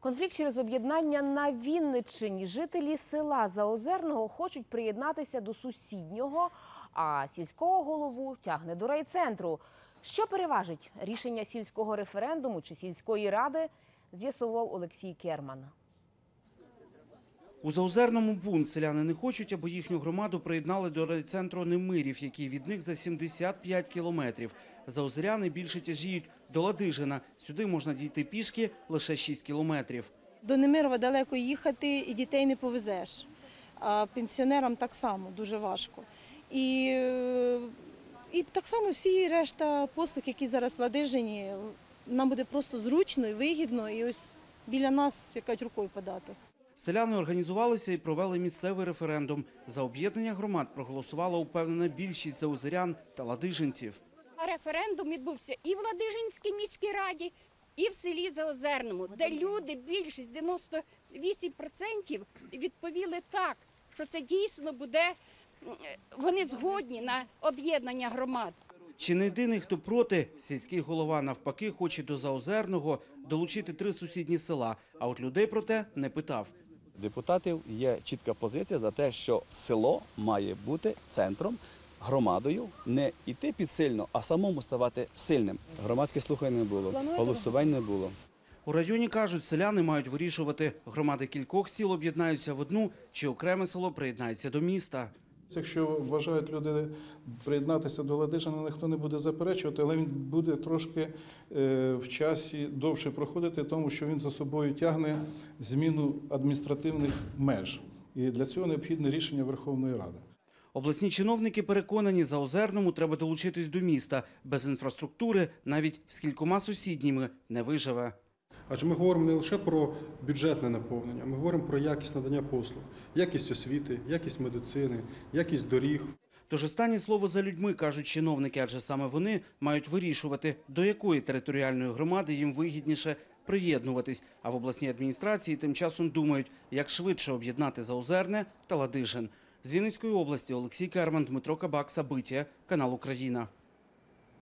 Конфлікт через об'єднання на Вінниччині. Жителі села Заозерного хочуть приєднатися до сусіднього, а сільського голову тягне до райцентру. Що переважить рішення сільського референдуму чи сільської ради, з'ясував Олексій Керман. У Заозерному бунт селяни не хочуть, аби їхню громаду приєднали до райцентру Немирів, який від них за 75 кілометрів. Заозеряни більше тяжіють до Ладижина. Сюди можна дійти пішки лише 6 кілометрів. До Немирова далеко їхати і дітей не повезеш. А пенсіонерам так само дуже важко. І, і так само всі решта послуг, які зараз в Ладижині, нам буде просто зручно і вигідно, і ось біля нас якась рукою подати. Селяни організувалися і провели місцевий референдум. За об'єднання громад проголосувала упевнена більшість заозерян та ладижинців. Референдум відбувся і в Ладижинській міській раді, і в селі Заозерному, де люди більшість 98% відповіли так, що це дійсно буде. Вони згодні на об'єднання громад. Чи не єдиний, хто проти, сільський голова навпаки хоче до Заозерного долучити три сусідні села, а от людей про те не питав. Депутатів є чітка позиція за те, що село має бути центром, громадою, не йти підсильно, а самому ставати сильним. Громадських слухань не було, голосувань не було. У районі кажуть, селяни мають вирішувати, громади кількох сіл об'єднаються в одну, чи окреме село приєднається до міста. Якщо вважають люди приєднатися до Ладижина, ніхто не буде заперечувати, але він буде трошки е, в часі довше проходити, тому що він за собою тягне зміну адміністративних меж. І для цього необхідне рішення Верховної Ради. Обласні чиновники переконані, за Озерному треба долучитись до міста. Без інфраструктури навіть з кількома сусідніми не виживе. Адже ми говоримо не лише про бюджетне наповнення, ми говоримо про якість надання послуг, якість освіти, якість медицини, якість доріг. Тож останнє слово за людьми, кажуть чиновники, адже саме вони мають вирішувати, до якої територіальної громади їм вигідніше приєднуватись. А в обласній адміністрації тим часом думають, як швидше об'єднати Заозерне та Ладижин. З Вінницької області Олексій Керман, Дмитро Кабак, Сабиття, канал Україна.